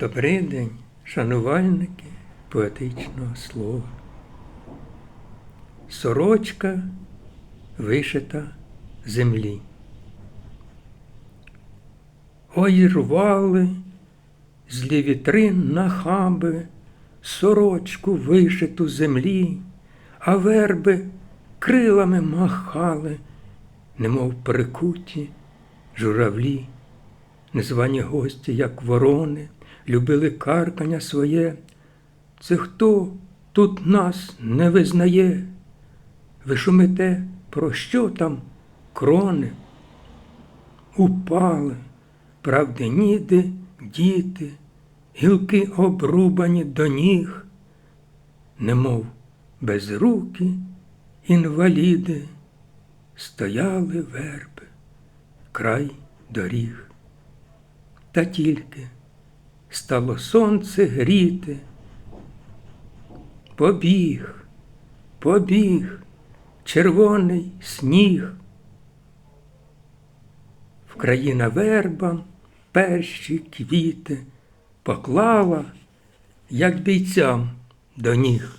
Добрий день, шанувальники поетичного слова. Сорочка вишита землі. Ой рвали злі вітри на хаби, сорочку вишиту землі, а верби крилами махали, немов прикуті журавлі. Незвані гості, як ворони, любили каркання своє. Це хто тут нас не визнає? Ви шумите, про що там крони? Упали, правди ніде діти, гілки обрубані до ніг, немов безрукі інваліди, стояли верби, край доріг. Та тільки стало сонце гріти. Побіг, побіг червоний сніг. Вкраїна вербам перші квіти поклала, як бійцям до ніг.